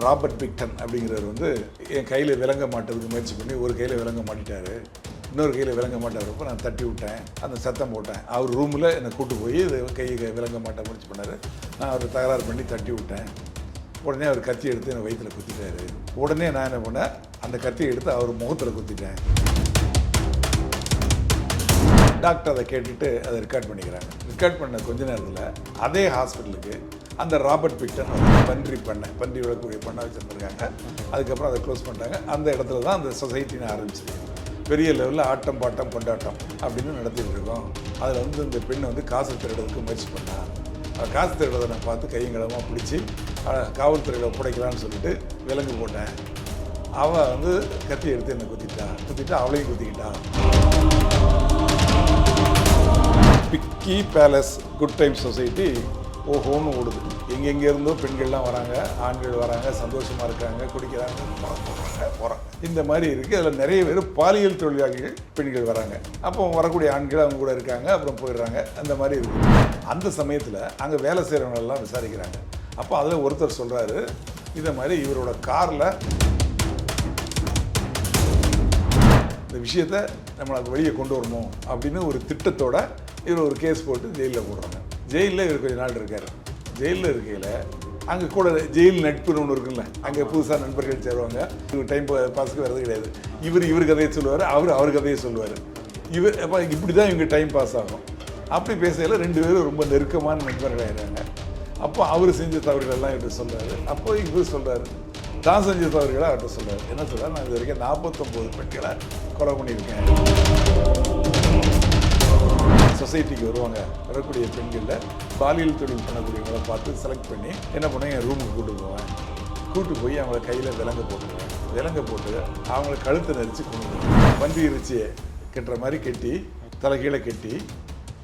Robert பிக்டன் அப்படிங்கிறவர் வந்து என் கையில் விளங்க மாட்டதுக்கு முயற்சி பண்ணி ஒரு கையில் விளங்க மாட்டிட்டார். இன்னொரு கையில் விளங்க மாட்டாருப்போ நான் தட்டி விட்டேன். அந்த சத்தம் போட்டேன். அவர் ரூமில் என்னை கூட்டு போய் இது கையை விளங்க மாட்ட முயற்சி பண்ணார். நான் அவர் தகராறு பண்ணி தட்டி விட்டேன். உடனே அவர் கத்தி எடுத்து என்னை வயிற்றில் குத்திட்டார். உடனே நான் என்ன பண்ணேன்? அந்த கத்தியை எடுத்து அவர் முகத்தில் குத்திட்டேன். டாக்டர் அதை கேட்டுட்டு அதை ரெக்கார்ட் பண்ணிக்கிறாங்க. ரெக்கார்ட் பண்ண கொஞ்ச நேரத்தில் அதே ஹாஸ்பிட்டலுக்கு அந்த ராபர்ட் பிக்டன் ஒரு பன்றி பண்ணை பன்றி விடக்கூடிய பண்ணை வச்சுருந்துருக்காங்க. அதுக்கப்புறம் அதை க்ளோஸ் பண்ணிட்டாங்க. அந்த இடத்துல தான் அந்த சொசைட்டின்னு ஆரம்பிச்சது. பெரிய லெவலில் ஆட்டம் பாட்டம் கொண்டாட்டம் அப்படின்னு நடத்திட்டு இருக்கோம். அதில் வந்து இந்த பெண் வந்து காசு திருடுறதுக்கு முயற்சி பண்ணா. காசு திருடுறதை நான் பார்த்து கையங்கலமாக பிடிச்சி காவல்துறையில் ஒப்படைக்கலான்னு சொல்லிட்டு விலங்கு போட்டேன். அவள் வந்து கத்தி எடுத்து என்னை குத்திட்டான் குத்திட்டு அவளையும் குத்திக்கிட்டா. Piggy palace good time society ஓஹோன்னு ஓடுது. எங்கெங்கே இருந்தோ பெண்கள்லாம் வராங்க ஆண்கள் வராங்க சந்தோஷமாக இருக்காங்க குடிக்கிறாங்க பணம் போடுறாங்க போகிறாங்க இந்த மாதிரி இருக்குது அதில் நிறைய பேர் பாலியல் தொழிலாளிகள் பெண்கள் வராங்க. அப்போ வரக்கூடிய ஆண்கள் அவங்க கூட இருக்காங்க அப்புறம் போயிடுறாங்க. அந்த மாதிரி இருக்குது அந்த சமயத்தில் அங்கே வேலை செய்கிறவங்களெல்லாம் விசாரிக்கிறாங்க. அப்போ அதில் ஒருத்தர் சொல்கிறாரு இதை மாதிரி இவரோட காரில் இந்த விஷயத்த நம்மளுக்கு வெளியே கொண்டு வரணும் அப்படின்னு ஒரு திட்டத்தோட இவர் ஒரு கேஸ் போட்டு ஜெயிலில் போடுறாங்க. ஜெயிலில் இவர் கொஞ்ச நாள் இருக்கார். ஜெயிலில் இருக்கையில் அங்கே கூட ஜெயில் நட்புன்னு ஒன்று இருக்குல்ல அங்கே புதுசாக நண்பர்கள் சேருவாங்க. இவர் டைம் பாஸுக்கு வர்றது கிடையாது. இவர் இவர் கதையை சொல்லுவார் அவர் அவர் கதையை சொல்லுவார். இவர் அப்போ இப்படி தான் இவங்க டைம் பாஸ் ஆகும். அப்படி பேசையில் ரெண்டு பேரும் ரொம்ப நெருக்கமான நண்பர்கள் ஆயிடுறாங்க. அப்போ அவர் செஞ்ச தவறுகள்லாம் இவர் சொல்றாரு. அப்போ இவர் சொல்றாரு. தான் செஞ்ச தவறுகளை அவர்கிட்ட சொல்றாரு. என்ன சொல்றாரு? நான் இது வரைக்கும் நாற்பத்தொம்போது பெண்களை கொலை பண்ணியிருக்கேன். சொசைட்டிக்கு வருவாங்க. வரக்கூடிய பெண்களில் பாலியல் தொழில் பண்ணக்கூடியவங்களை பார்த்து செலக்ட் பண்ணி என்ன பண்ணுவேன்? என் ரூமுக்கு கூட்டு போவேன். கூட்டு போய் அவங்கள கையில் விலங்க போட்டுருவேன். விலங்க போட்டு அவங்கள கழுத்தை நெரிச்சு கொண்டு பன்றி இறைச்சியை கட்டுற மாதிரி கட்டி தலைகீழே கட்டி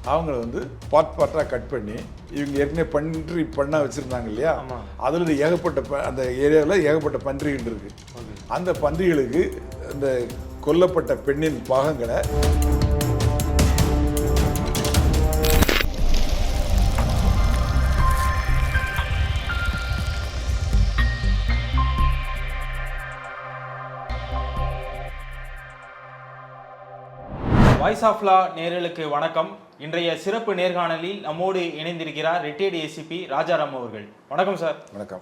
அவங்கள வந்து பாட் பாட்டாக கட் பண்ணி இவங்க ஏற்கனவே பன்றி பண்ணா வச்சுருந்தாங்க இல்லையா? அதில் ஏகப்பட்ட ப- அந்த ஏரியாவில் ஏகப்பட்ட பன்றிகள் இருக்கு. அந்த பன்றிகளுக்கு இந்த கொல்லப்பட்ட பெண்ணின் பாகங்களை வாய்ஸ் ஆஃப் லா நேயர்களுக்கு வணக்கம். இன்றைய சிறப்பு நேர்காணலில் நம்மோடு இணைந்திருக்கிறார் ரிட்டையர்டு ஏசிபி ராஜாராம் அவர்கள். வணக்கம் சார் வணக்கம்.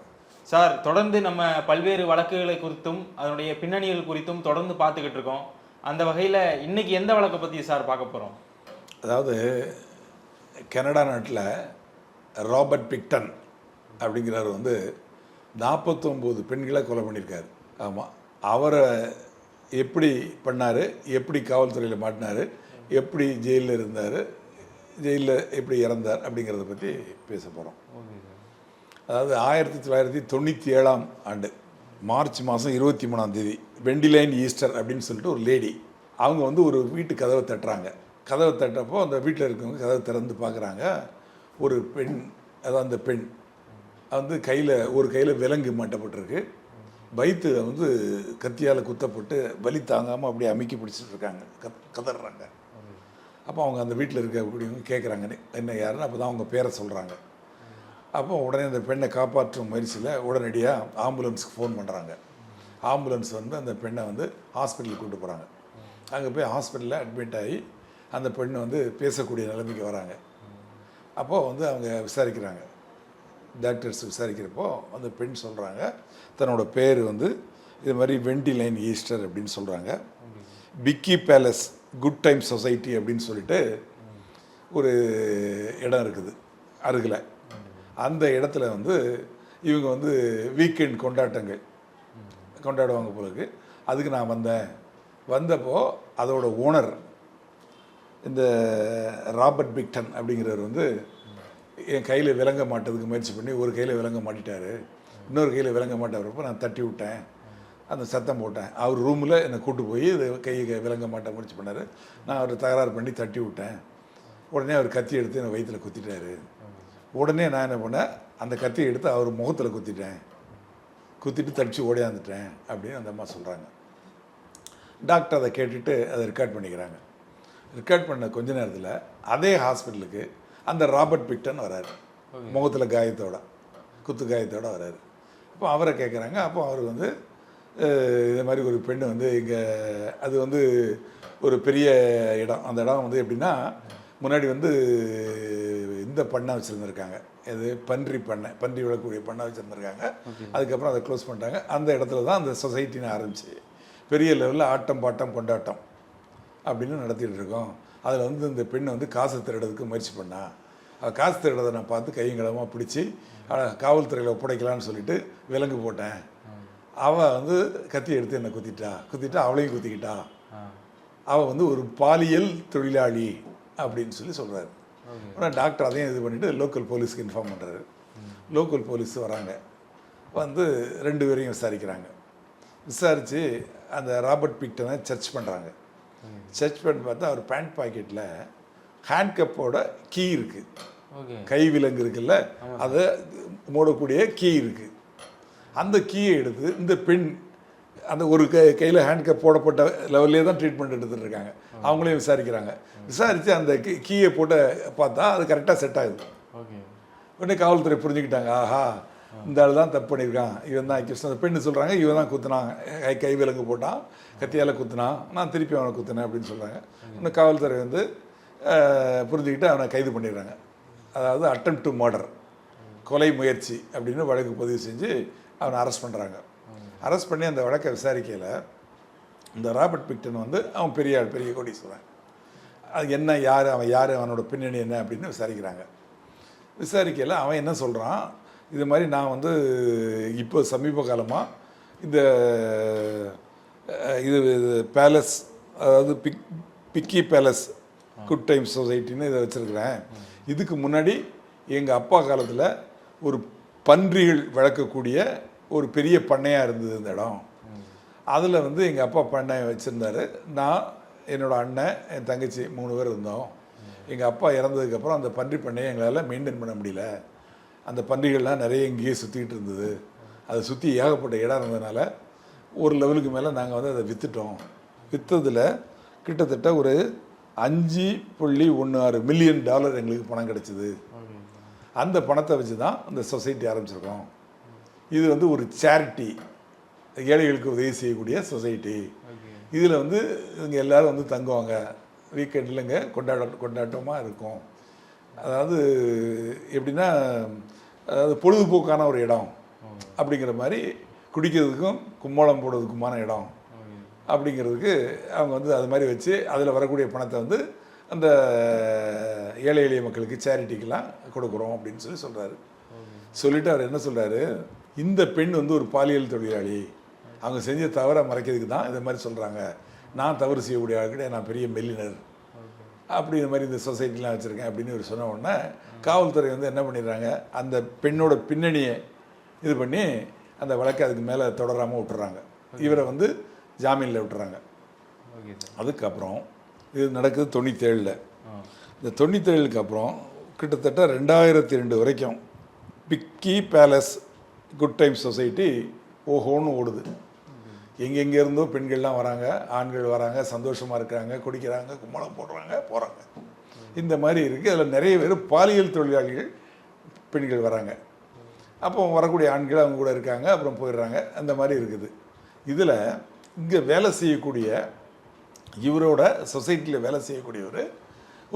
சார் தொடர்ந்து நம்ம பல்வேறு வழக்குகளை குறித்தும் அதனுடைய பின்னணிகள் குறித்தும் தொடர்ந்து பார்த்துக்கிட்டு இருக்கோம். அந்த வகையில் இன்னைக்கு எந்த வழக்கை பற்றி சார் பார்க்க போகிறோம் அதாவது கனடா நாட்டில் ராபர்ட் பிக்டன் அப்படிங்கிறவர் வந்து நாற்பத்தொம்போது பெண்களை கொலை பண்ணியிருக்காரு. ஆமாம் அவரை எப்படி பண்ணார் எப்படி காவல்துறையில் மாட்டினார் எப்படி ஜெயிலில் இருந்தார் ஜெயிலில் எப்படி இறந்தார் அப்படிங்கிறத பற்றி பேச போகிறோம் அதாவது ஆயிரத்தி தொள்ளாயிரத்தி தொண்ணூற்றி ஏழாம் ஆண்டு மார்ச் மாதம் இருபத்தி மூணாம் தேதி வெண்டிலைன் ஈஸ்டர் அப்படின்னு சொல்லிட்டு ஒரு லேடி அவங்க வந்து ஒரு வீட்டு கதவை தட்டுறாங்க. கதவை தட்டப்போ அந்த வீட்டில் இருக்கவங்க கதவை திறந்து பார்க்குறாங்க ஒரு பெண் அதான் அந்த பெண் வந்து கையில் ஒரு கையில் விலங்கு மாட்டப்பட்டிருக்கு. வயிற்று வந்து கத்தியால் குத்தப்பட்டு வலி தாங்காமல் அப்படியே அமுக்கி பிடிச்சிட்டு இருக்காங்க. கத் கதறாங்க. அப்போ அவங்க அந்த வீட்டில் இருக்க இருக்கக்கூடியவங்க கேட்குறாங்க என்ன யாருன்னு? அப்போ தான் அவங்க பேரை சொல்கிறாங்க அப்போ உடனே அந்த பெண்ணை காப்பாற்றும் முயற்சியில் உடனடியாக ஆம்புலன்ஸுக்கு ஃபோன் பண்ணுறாங்க ஆம்புலன்ஸ் வந்து அந்த பெண்ணை வந்து ஹாஸ்பிட்டலுக்கு கூட்டு போகிறாங்க அங்கே போய் ஹாஸ்பிட்டலில் அட்மிட் ஆகி அந்த பெண்ணை வந்து பேசக்கூடிய நிலைமைக்கு வராங்க. அப்போது வந்து அவங்க விசாரிக்கிறாங்க. டாக்டர்ஸ் விசாரிக்கிறப்போ அந்த பெண் சொல்கிறாங்க தன்னோட பேர் வந்து இது மாதிரி வெண்டிலைன் ஈஸ்டர் அப்படின்னு சொல்கிறாங்க piggy palace good time society அப்படின்னு சொல்லிட்டு ஒரு இடம் இருக்குது அருகில். அந்த இடத்துல வந்து இவங்க வந்து வீக்கெண்ட் கொண்டாட்டங்கள் கொண்டாடுவாங்க பிறகு அதுக்கு நான் வந்தேன். வந்தப்போ அதோட ஓனர் இந்த ராபர்ட் பிக்டன் அப்படிங்கிறவர் வந்து என் கையில் விளங்க மாட்டதுக்கு முயற்சி பண்ணி ஒரு கையில் விளங்க மாட்டிட்டார். இன்னொரு கையில் விளங்க மாட்டவரப்போ நான் தட்டி விட்டேன். அந்த சத்தம் போட்டேன். அவர் ரூமில் என்னை கூட்டு போய் இது கையை விளங்க மாட்ட முயற்சி பண்ணார். நான் அவர் தகராறு பண்ணி தட்டி விட்டேன். உடனே அவர் கத்தி எடுத்து என்னை வயிற்றில் குத்திட்டாரு. உடனே நான் என்ன பண்ணேன்? அந்த கத்தியை எடுத்து அவர் முகத்தில் குத்திட்டேன். குத்திட்டு தடிச்சு ஓடையாந்துட்டேன் அப்படின்னு அந்த அம்மா சொல்கிறாங்க டாக்டர் அதை கேட்டுட்டு அதை ரெக்கார்ட் பண்ணிக்கிறாங்க. ரெக்கார்ட் பண்ண கொஞ்ச நேரத்தில் அதே ஹாஸ்பிட்டலுக்கு அந்த ராபர்ட் பிக்டன் வராரு. முகத்தில் காயத்தோட குத்து காயத்தோட வராரு. அப்போ அவரை கேட்குறாங்க அப்போ அவர் வந்து இது மாதிரி ஒரு பெண் வந்து இங்கே அது வந்து ஒரு பெரிய இடம். அந்த இடம் வந்து எப்படின்னா முன்னாடி வந்து இந்த பண்ணை வச்சுருந்துருக்காங்க. இது பன்றி பண்ணை பன்றி விழக்கூடிய பண்ணை வச்சுருந்துருக்காங்க. அதுக்கப்புறம் அதை க்ளோஸ் பண்ணிட்டாங்க. அந்த இடத்துல தான் அந்த சொசைட்டின்னு ஆரம்பிச்சு பெரிய லெவலில் ஆட்டம் பாட்டம் கொண்டாட்டம் அப்படின்னு நடத்திட்டு இருக்கோம். அதில் வந்து இந்த பெண் வந்து காசு திருடுறதுக்கு முயற்சி பண்ணா. அவள் காசு திருடுறதை நான் பார்த்து கையங்களமாக பிடிச்சி காவல்துறையில் ஒப்படைக்கலான்னு சொல்லிட்டு விலங்கு போட்டேன். அவள் வந்து கத்தி எடுத்து என்னை குத்திட்டா. குத்திட்டா அவளையும் குத்திக்கிட்டா. அவள் வந்து ஒரு பாலியல் தொழிலாளி அப்படின்னு சொல்லி சொல்கிறாரு உடனே டாக்டர் அதையும் இது பண்ணிவிட்டு லோக்கல் போலீஸ்க்கு இன்ஃபார்ம் பண்ணுறாரு லோக்கல் போலீஸ் வராங்க. வந்து ரெண்டு பேரையும் விசாரிக்கிறாங்க. விசாரித்து அந்த ராபர்ட் பிக்டனை சர்ச் பண்ணுறாங்க சர்ச் பண்ணி பார்த்தா அவர் பேண்ட் பாக்கெட்டில் ஹேண்ட்கப்போட கீ இருக்குது கை விலங்கு இருக்குல்ல அதை மூடக்கூடிய கீ இருக்குது அந்த கீயை எடுத்து இந்த பெண் அந்த ஒரு கை கையில் ஹேண்ட்கப் போடப்பட்ட லெவல்லே தான் ட்ரீட்மெண்ட் எடுத்துட்டு இருக்காங்க. அவங்களையும் விசாரிக்கிறாங்க. விசாரித்து அந்த கீயை போட்டு பார்த்தா அது கரெக்டாக செட் ஆகுது. உடனே காவல்துறை புரிஞ்சுக்கிட்டாங்க. ஆஹா இந்த ஆள் தான் தப்பு பண்ணியிருக்கான் இவன் தான் கிருஷ்ணன் பெண்ணு சொல்கிறாங்க இவன் தான் குத்துனான். கை கை விலங்கு போட்டான். கத்தியால் குத்துனான். நான் திருப்பி அவனை குத்துனேன் அப்படின்னு சொல்கிறாங்க இன்னும் காவல்துறை வந்து புரிஞ்சுக்கிட்டு அவனை கைது பண்ணிடுறாங்க. அதாவது அட்டம் டு மர்டர் கொலை முயற்சி அப்படின்னு வழக்கு பதிவு செஞ்சு அவனை அரெஸ்ட் பண்ணுறாங்க அரெஸ்ட் பண்ணி அந்த வழக்கை விசாரிக்கையில் இந்த ராபர்ட் பிக்டன் வந்து அவன் பெரிய ஆள் பெரிய கோடீஸ்வரன். அது என்ன யார் அவன் யார் அவனோட பின்னணி என்ன அப்படின்னு விசாரிக்கிறாங்க. விசாரிக்கையில் அவன் என்ன சொல்கிறான் இது மாதிரி நான் வந்து இப்போ சமீப காலமாக இந்த இது பேலஸ் அதாவது pig piggy palace good time சொசைட்டின்னு இதை வச்சுருக்கிறேன். இதுக்கு முன்னாடி எங்கள் அப்பா காலத்தில் ஒரு பன்றிகள் வளர்க்கக்கூடிய ஒரு பெரிய பண்ணையாக இருந்தது இந்த இடம். அதில் வந்து எங்கள் அப்பா பண்ணை வச்சுருந்தாரு. நான் என்னோடய அண்ணன் என் தங்கச்சி மூணு பேர் இருந்தோம். எங்கள் அப்பா இறந்ததுக்கப்புறம் அந்த பன்றி பண்ணையை எங்களால் மெயின்டைன் பண்ண முடியல. அந்த பன்றிகள்லாம் நிறைய இங்கேயே சுற்றிக்கிட்டு இருந்தது. அதை சுற்றி ஏகப்பட்ட இடம் இருந்ததுனால ஒரு லெவலுக்கு மேலே நாங்கள் வந்து அதை விற்றுட்டோம் விற்றதில் கிட்டத்தட்ட ஒரு அஞ்சு புள்ளி ஒன்று ஆறு மில்லியன் டாலர் எங்களுக்கு பணம் கிடச்சிது. அந்த பணத்தை வச்சு தான் இந்த சொசைட்டி ஆரம்பிச்சிருக்கோம். இது வந்து ஒரு சேரிட்டி ஏழைகளுக்கு உதவி செய்யக்கூடிய சொசைட்டி. இதில் வந்து இவங்க எல்லோரும் வந்து தங்குவாங்க. வீக்கெண்டில் இங்கே கொண்டாட கொண்டாட்டமாக இருக்கும். அதாவது எப்படின்னா அதாவது பொழுதுபோக்கான ஒரு இடம் அப்படிங்கிற மாதிரி குடிக்கிறதுக்கும் கும்மோளம் போடுறதுக்குமான இடம் அப்படிங்கிறதுக்கு அவங்க வந்து அது மாதிரி வச்சு அதில் வரக்கூடிய பணத்தை வந்து அந்த ஏழை எளிய மக்களுக்கு சேரிட்டிக்கெலாம் கொடுக்குறோம் அப்படின்னு சொல்லி சொல்கிறாரு சொல்லிட்டு அவர் என்ன சொல்கிறாரு இந்த பெண் வந்து ஒரு பாலியல் தொழிலாளி. அவங்க செஞ்ச தவறை மறைக்கிறதுக்கு தான் இந்த மாதிரி சொல்கிறாங்க நான் தவறு செய்யக்கூடிய ஆள் கிடையாது நான் பெரிய மெல்லினர். அப்படி இந்த மாதிரி இந்த சொசைட்டிலாம் வச்சுருக்கேன் அப்படின்னு இவர் சொன்ன உடனே காவல்துறை வந்து என்ன பண்ணிடுறாங்க அந்த பெண்ணோட பின்னணியை இது பண்ணி அந்த வழக்கை அதுக்கு மேலே தொடராமல் விட்டுறாங்க. இவரை வந்து ஜாமீனில் விட்டுறாங்க. அதுக்கப்புறம் இது நடக்குது தொண்ணூத்தேழில். இந்த தொண்ணூத்தேழுக்கு அப்புறம் கிட்டத்தட்ட ரெண்டாயிரத்தி ரெண்டு வரைக்கும் piggy palace good time society ஓஹோன்னு ஓடுது. எங்கெங்கே இருந்தோ பெண்கள்லாம் வராங்க ஆண்கள் வராங்க சந்தோஷமாக இருக்கிறாங்க குடிக்கிறாங்க கும்பலம் போடுறாங்க போகிறாங்க இந்த மாதிரி இருக்குது அதில் நிறைய பேர் பாலியல் தொழிலாளிகள் பெண்கள் வராங்க. அப்போ வரக்கூடிய ஆண்கள் அவங்க கூட இருக்காங்க அப்புறம் போயிடுறாங்க. அந்த மாதிரி இருக்குது. இதில் இங்கே வேலை செய்யக்கூடிய இவரோட சொசைட்டியில் வேலை செய்யக்கூடியவர்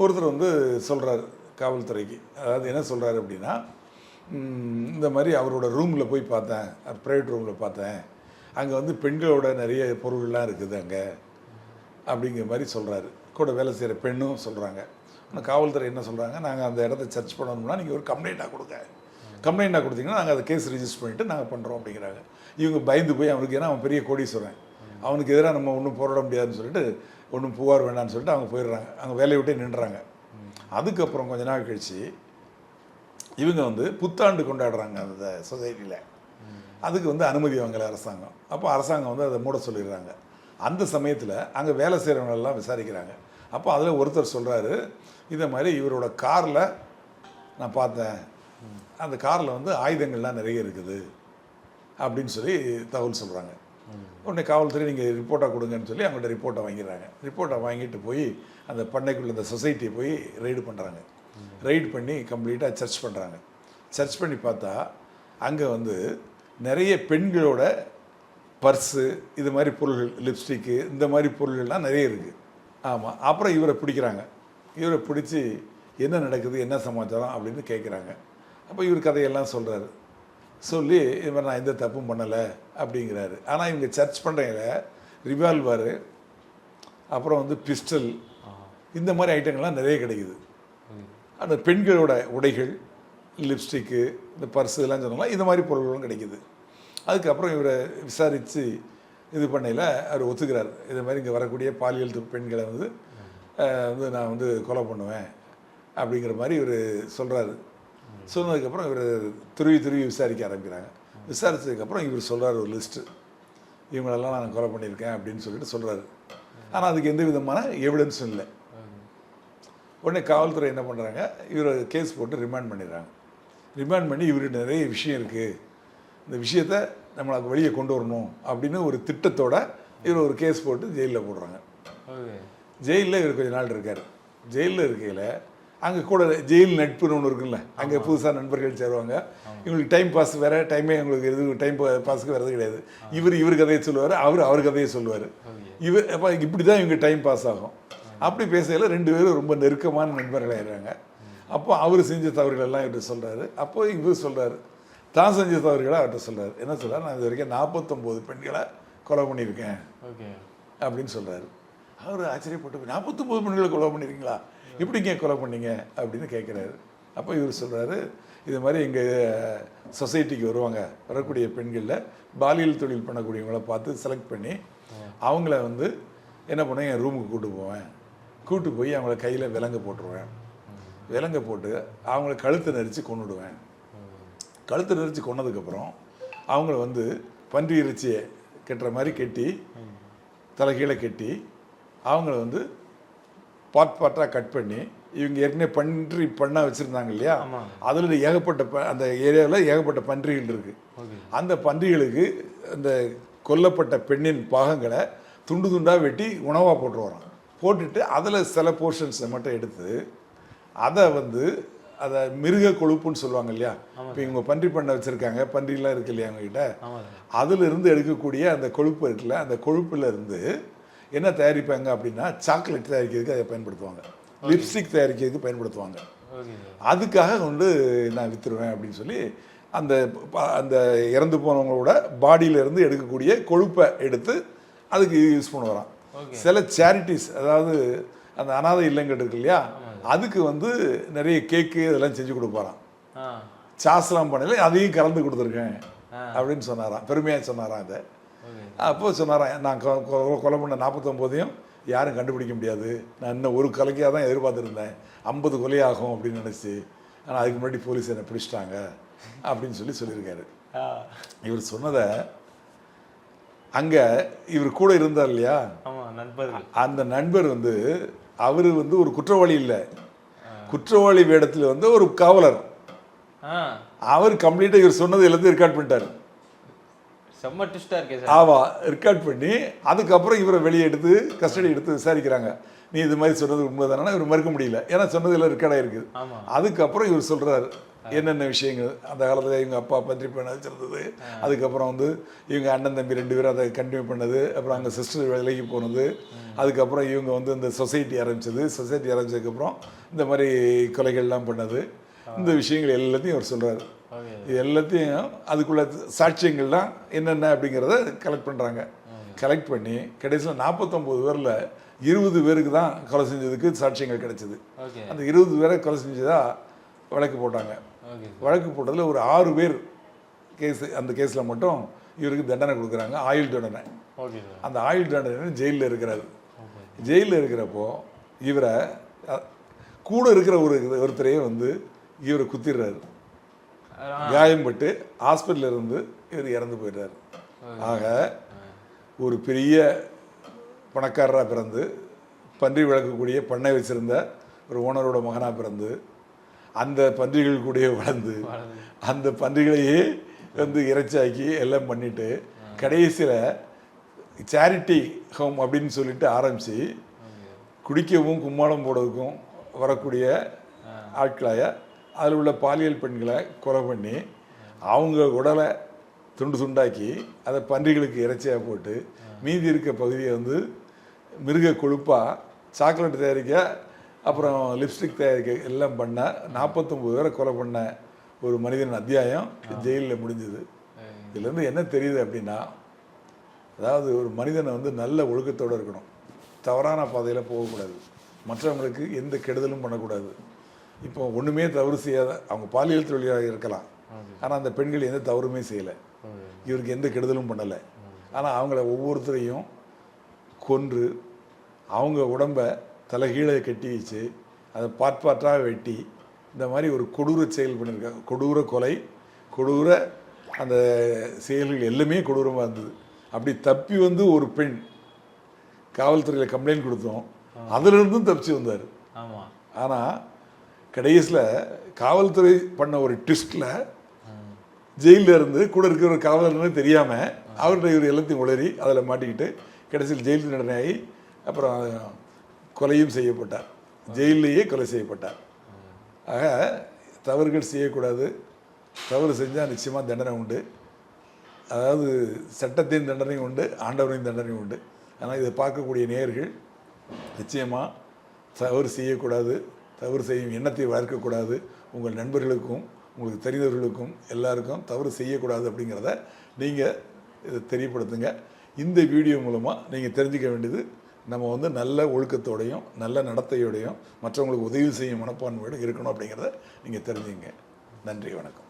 ஒருத்தர் வந்து சொல்கிறார் காவல்துறைக்கு. அதாவது என்ன சொல்கிறாரு அப்படின்னா இந்த மாதிரி அவரோட ரூமில் போய் பார்த்தேன் ப்ரைவேட் ரூமில் பார்த்தேன். அங்கே வந்து பெண்களோட நிறைய பொருள்லாம் இருக்குது அங்கே. அப்படிங்கிற மாதிரி சொல்கிறாரு கூட வேலை செய்கிற பெண்ணும் சொல்கிறாங்க ஆனால் காவல்துறை என்ன சொல்கிறாங்க நாங்கள் அந்த இடத்த சர்ச் பண்ணணும்னா நீங்கள் ஒரு கம்ப்ளைண்ட்டாக கொடுங்க. கம்ப்ளைண்ட்டாக கொடுத்தீங்கன்னா நாங்கள் அதை கேஸ் ரிஜிஸ்டர் பண்ணிவிட்டு நாங்கள் பண்ணுறோம் அப்படிங்கிறாங்க. இவங்க பயந்து போய் அவனுக்கு ஏன்னா அவன் பெரிய கோடீஸ்வரன். அவனுக்கு எதிராக நம்ம ஒன்றும் போராட முடியாதுன்னு சொல்லிட்டு ஒன்றும் புகார் வேண்டாம்னு சொல்லிட்டு அவங்க போயிடுறாங்க. அவங்க வேலையை விட்டே நின்றுறாங்க அதுக்கப்புறம் கொஞ்ச நாள் கழிச்சு இவங்க வந்து புத்தாண்டு கொண்டாடுறாங்க அந்த சொசைட்டியில் அதுக்கு வந்து அனுமதி வாங்கலை அரசாங்கம். அப்போ அரசாங்கம் வந்து அதை மூட சொல்லிடுறாங்க. அந்த சமயத்தில் அங்கே வேலை செய்கிறவங்களெல்லாம் விசாரிக்கிறாங்க. அப்போ அதில் ஒருத்தர் சொல்கிறாரு இதை மாதிரி இவரோட காரில் நான் பார்த்தேன். அந்த காரில் வந்து ஆயுதங்கள்லாம் நிறைய இருக்குது. அப்படின்னு சொல்லி தகவல் சொல்கிறாங்க உடனே காவல்துறை நீங்கள் ரிப்போர்ட்டாக கொடுங்கன்னு சொல்லி அவங்கள்ட்ட ரிப்போர்ட்டை வாங்கிடுறாங்க. ரிப்போர்ட்டை வாங்கிட்டு போய் அந்த பண்ணைக்குள்ள அந்த சொசைட்டியை போய் ரைடு பண்ணுறாங்க ரைடு பண்ணி கம்ப்ளீட்டாக சர்ச் பண்ணுறாங்க சர்ச் பண்ணி பார்த்தா அங்கே வந்து நிறைய பெண்களோட பர்ஸு இது மாதிரி பொருள்கள் லிப்ஸ்டிக்கு இந்த மாதிரி பொருள்கள்லாம் நிறைய இருக்குது ஆமாம் அப்புறம் இவரை பிடிக்கிறாங்க. இவரை பிடிச்சி என்ன நடக்குது என்ன சமாச்சாரம் அப்படின்னு கேட்குறாங்க அப்போ இவர் கதையெல்லாம் சொல்கிறாரு சொல்லி இவர் நான் எந்த தப்பும் பண்ணலை அப்படிங்கிறாரு. ஆனால் இவங்க சர்ச் பண்ணுறவங்கள ரிவால்வரு அப்புறம் வந்து பிஸ்டல் இந்த மாதிரி ஐட்டங்கள்லாம் நிறைய கிடைக்குது. அந்த பெண்களோட உடைகள் லிப்ஸ்டிக்கு இந்த பர்ஸ் இதெல்லாம் சொன்னாலும் இந்த மாதிரி பொருள்களும் கிடைக்குது. அதுக்கப்புறம் இவரை விசாரித்து இது பண்ணையில் அவர் ஒத்துக்கிறார். இது மாதிரி இங்கே வரக்கூடிய பாலியல் பெண்களை வந்து வந்து நான் வந்து கொலை பண்ணுவேன் அப்படிங்கிற மாதிரி இவர் சொல்கிறாரு சொன்னதுக்கப்புறம் இவர் துருவி துருவி விசாரிக்க ஆரம்பிக்கிறாங்க. விசாரிச்சதுக்கப்புறம் இவர் சொல்கிறார் ஒரு லிஸ்ட்டு இவங்களெல்லாம் நான் கொலை பண்ணியிருக்கேன் அப்படின்னு சொல்லிட்டு சொல்கிறாரு ஆனால் அதுக்கு எந்த விதமான எவிடன்ஸும் இல்லை. உடனே காவல்துறை என்ன பண்ணுறாங்க இவரை கேஸ் போட்டு ரிமாண்ட் பண்ணிடுறாங்க. ரிமாண்ட் பண்ணி இவர்கிட்ட நிறைய விஷயம் இருக்குது இந்த விஷயத்த நம்மளுக்கு வெளியே கொண்டு வரணும் அப்படின்னு ஒரு திட்டத்தோட இவர் ஒரு கேஸ் போட்டு ஜெயிலில் போடுறாங்க. ஜெயிலில் இவர் கொஞ்ச நாள் இருக்கார். ஜெயிலில் இருக்கையில் அங்கே கூட ஜெயில் நட்புன்னு ஒன்று இருக்குல்ல அங்கே புதுசாக நண்பர்கள் சேருவாங்க. இவங்களுக்கு டைம் பாஸ் வேறு டைமே இவங்களுக்கு இது டைம் பாஸுக்கு வர்றது கிடையாது. இவர் இவர் கதையை சொல்லுவார் அவர் அவர் கதையை சொல்லுவார். இவர் அப்போ இப்படி தான் இவங்க டைம் பாஸ் ஆகும். அப்படி பேசையில் ரெண்டு பேரும் ரொம்ப நெருக்கமான நண்பர்கள் ஆயிடுறாங்க அப்போ அவர் செஞ்ச தவறுகள் எல்லாம் இவர்கிட்ட சொல்கிறாரு அப்போ இவர் சொல்கிறாரு தான் செஞ்ச தவறுகளை அவர்கிட்ட சொல்கிறாரு என்ன சொல்றாரு? நான் இது வரைக்கும் நாற்பத்தொம்போது பெண்களை கொலை பண்ணியிருக்கேன். ஓகே. அப்படின்னு சொல்றாரு. அவர் ஆச்சரியப்பட்டு நாற்பத்தொம்பது பெண்களை கொலை பண்ணிருக்கீங்களா? எப்படிங்க கொலை பண்ணீங்க? அப்படின்னு கேட்குறாரு அப்போ இவர் சொல்றாரு இது மாதிரி எங்கள் சொசைட்டிக்கு வருவாங்க. வரக்கூடிய பெண்களில் பாலியல் தொழில் பண்ணக்கூடியவங்கள பார்த்து செலக்ட் பண்ணி அவங்கள வந்து என்ன பண்ணுவேன் என் ரூமுக்கு கூட்டு போவேன். கூட்டு போய் அவங்கள கையில் விலங்கு போட்டுருவேன். விலங்கை போட்டு அவங்கள கழுத்தை நெரிச்சு கொன்னுடுவேன். கழுத்தை நெரிச்சு கொன்னதுக்கப்புறம் அவங்கள வந்து பன்றி இறைச்சியை கட்டுற மாதிரி கட்டி தலைகீழே கட்டி அவங்கள வந்து பாட் பாட்டாக கட் பண்ணி இவங்க ஏற்கனவே பன்றி பண்ணா வச்சுருந்தாங்க இல்லையா. அதில் ஏகப்பட்ட ப- அந்த ஏரியாவில் ஏகப்பட்ட பன்றிகள் இருக்குது அந்த பன்றிகளுக்கு அந்த கொல்லப்பட்ட பெண்ணின் பாகங்களை துண்டு துண்டாக வெட்டி உணவாக போட்டு வரோம் போட்டுட்டு அதில் சில போர்ஷன்ஸை மட்டும் எடுத்து அதை வந்து அதை மிருக கொழுப்புன்னு சொல்லுவாங்க இல்லையா? இப்போ இவங்க பன்றி பண்ணை வச்சுருக்காங்க பன்றிலாம் இருக்கு இல்லையா அவங்ககிட்ட ஆமாம் சார் அதுல இருந்து எடுக்கக்கூடிய அந்த கொழுப்பு இருக்குல்ல அந்த கொழுப்புல இருந்து என்ன தயாரிப்பாங்க அப்படின்னா சாக்லேட் தயாரிக்கிறதுக்கு அதை பயன்படுத்துவாங்க. லிப்ஸ்டிக் தயாரிக்கிறதுக்கு பயன்படுத்துவாங்க. அதுக்காக வந்து நான் வித்துருவேன் அப்படின்னு சொல்லி அந்த அந்த இறந்து போனவங்களோட பாடியில இருந்து எடுக்கக்கூடிய கொழுப்பை எடுத்து அதுக்கு யூஸ் பண்ணுவாராம். Okay. சில சேரிட்டிஸ் அதாவது அந்த அனாதை இல்லங்கள் இருக்கு இல்லையா? அதுக்கு வந்து நிறைய கேக்கு இதெல்லாம் செஞ்சு கொடுப்பாராம். சாஸ்லாம் பண்ணல அதையும் கலந்து கொடுத்துருக்கேன். அப்படின்னு சொன்னாராம். பெருமையாக சொன்னாராம் அதை அப்போ சொன்னாராம் நான் கொலை பண்ண நாற்பத்தொம்போதையும் யாரும் கண்டுபிடிக்க முடியாது. நான் இன்னும் ஒரு கொலைக்காக தான் எதிர்பார்த்துருந்தேன். ஐம்பது கொலையாகும் அப்படின்னு நினச்சி. ஆனால் அதுக்கு முன்னாடி போலீஸ் என்னை பிடிச்சிட்டாங்க அப்படின்னு சொல்லி சொல்லியிருக்காரு. இவர் சொன்னதை அங்கே இவர் கூட இருந்தார் இல்லையா? அந்த நண்பர் வந்து அவர் வந்து ஒரு குற்றவாளி இல்லை. குற்றவாளி வேடத்தில் வந்து ஒரு காவலர். அவர் கம்ப்ளீட்டாக இவர் சொன்னது எல்லாத்தையும் ரெக்கார்ட் பண்ணிட்டார். செம்ம ட்விஸ்டாக இருக்கே சார். ஆமா ரெக்கார்ட் பண்ணி அதுக்கப்புறம் இவரை வெளியே எடுத்து கஸ்டடி எடுத்து விசாரிக்கிறாங்க. நீ இது மாதிரி சொன்னது உண்மைதானா? இவர் மறுக்க முடியல. ஏன்னா சொன்னதுல ரெக்கார்ட் ஆயிருக்குது ஆமாம் அதுக்கப்புறம் இவர் சொல்றாரு என்னென்ன விஷயங்கள்? அந்த காலத்துல இவங்க அப்பா பன்றி பண்ண வச்சிருந்தது அதுக்கப்புறம் வந்து இவங்க அண்ணன் தம்பி ரெண்டு பேரும் அதை கண்டினியூ பண்ணது. அப்புறம் அவங்க சிஸ்டர் விலகி போனது. அதுக்கப்புறம் இவங்க வந்து இந்த சொசைட்டி ஆரம்பிச்சது. சொசைட்டி ஆரம்பிச்சதுக்கப்புறம் இந்த மாதிரி கொலைகள்லாம் பண்ணது. இந்த விஷயங்கள் எல்லாத்தையும் அவர் சொல்றாரு. ஓகே. இது எல்லாத்தையும் அதுக்குள்ள சாட்சியங்கள்லாம் என்னென்ன அப்படிங்கிறத கலெக்ட் பண்ணுறாங்க கலெக்ட் பண்ணி கடைசியில் நாற்பத்தொம்போது பேரில் இருபது பேருக்கு தான் கொலை செஞ்சதுக்கு சாட்சியங்கள் கிடைச்சது. அந்த இருபது பேரை கொலை செஞ்சதா வழக்கு போட்டாங்க. வழக்கு போட்டதில் ஒரு ஆறு பேர் கேஸ் அந்த கேஸில் மட்டும் இவருக்கு தண்டனை கொடுக்குறாங்க. ஆயுள் தண்டனை. அந்த ஆயுள் தண்டனை ஜெயிலில் இருக்கிறாரு. ஜெயிலில் இருக்கிறப்போ இவரை கூட இருக்கிற ஒரு ஒருத்தரையே வந்து இவரை குத்திடுறாரு. காயம்பட்டு ஹாஸ்பிட்டல்ல இருந்து இவர் இறந்து போயிடுறாரு. ஆக ஒரு பெரிய பணக்காரராக பிறந்து பன்றி வளர்க்கக்கூடிய பண்ணை வச்சிருந்த ஒரு ஓனரோட மகனாக பிறந்து அந்த பன்றிகள் கூடயே வளர்ந்து. அந்த பன்றிகளையே வந்து இறைச்சாக்கி எல்லாம் பண்ணிட்டு கடைசியில் சேரிட்டி ஹோம் அப்படின்னு சொல்லிட்டு ஆரம்பித்து குடிக்கவும் கும்மாளம் போடுறதுக்கும் வரக்கூடிய ஆட்களாய அதில் உள்ள பாலியல் பெண்களை கொலை பண்ணி அவங்க உடலை துண்டு துண்டாக்கி அதை பன்றிகளுக்கு இறைச்சியாக போட்டு மீதி இருக்க பகுதியை வந்து மிருக கொழுப்பாக சாக்லேட் தயாரிக்க அப்புறம் லிப்ஸ்டிக் தயாரிக்க எல்லாம் பண்ண நாற்பத்தொம்பது பேரை கொலை பண்ண ஒரு மனிதன் அத்தியாயம் ஜெயிலில் முடிஞ்சது. இதுலேருந்து என்ன தெரியுது அப்படின்னா அதாவது ஒரு மனிதனை வந்து நல்ல ஒழுக்கத்தோடு இருக்கணும். தவறான பாதையில் போகக்கூடாது. மற்றவங்களுக்கு எந்த கெடுதலும் பண்ணக்கூடாது. இப்போ ஒன்றுமே தவறு செய்யாத அவங்க பாலியல் தொழிலாக இருக்கலாம். ஆனால் அந்த பெண்கள் எந்த தவறுமே செய்யலை. இவருக்கு எந்த கெடுதலும் பண்ணலை. ஆனால் அவங்கள ஒவ்வொருத்தரையும் கொன்று அவங்க உடம்ப தலைகீழே கட்டி வச்சு அதை பாட் பாட்டாக வெட்டி இந்த மாதிரி ஒரு கொடூர செயல் பண்ணியிருக்காங்க கொடூர கொலை கொடூர அந்த செயல்கள் எல்லாமே கொடூரமாக இருந்தது. அப்படி தப்பி வந்து ஒரு பெண் காவல்துறையில் கம்ப்ளைண்ட் கொடுத்தோம். அதிலிருந்தும் தப்பிச்சு வந்தார். ஆனால் கடைசியில் காவல்துறை பண்ண ஒரு ட்விஸ்ட்டில் ஜெயிலில் இருந்து கூட இருக்கிற ஒரு காவலர்னு தெரியாமல் அவர்கிட்ட இவர் எல்லாத்தையும் உளறி அதில் மாட்டிக்கிட்டு கடைசியில் ஜெயில் தண்டனை ஆகி அப்புறம் கொலையும் செய்யப்பட்டார். ஜெயிலேயே கொலை செய்யப்பட்டார். ஆக தவறுகள் செய்யக்கூடாது. தவறு செஞ்சால் நிச்சயமாக தண்டனை உண்டு. அதாவது சட்டத்தின் தண்டனையும் உண்டு ஆண்டவரின் தண்டனையும் உண்டு. ஆனால் இதை பார்க்கக்கூடிய நேர்கள் நிச்சயமாக தவறு செய்யக்கூடாது தவறு செய்யும் எண்ணத்தை வளர்க்கக்கூடாது. உங்கள் நண்பர்களுக்கும் உங்களுக்கு தெரிந்தவர்களுக்கும் எல்லாருக்கும் தவறு செய்யக்கூடாது அப்படிங்கிறத நீங்கள் இதை தெரியப்படுத்துங்க. இந்த வீடியோ மூலமாக நீங்கள் தெரிஞ்சுக்க வேண்டியது நம்ம வந்து நல்ல ஒழுக்கத்தோடையும் நல்ல நடத்தையோடையும் மற்றவங்களுக்கு உதவி செய்யும் மனப்பான்மையோடு இருக்கணும் அப்படிங்கிறத நீங்கள் தெரிஞ்சுங்க. நன்றி வணக்கம்.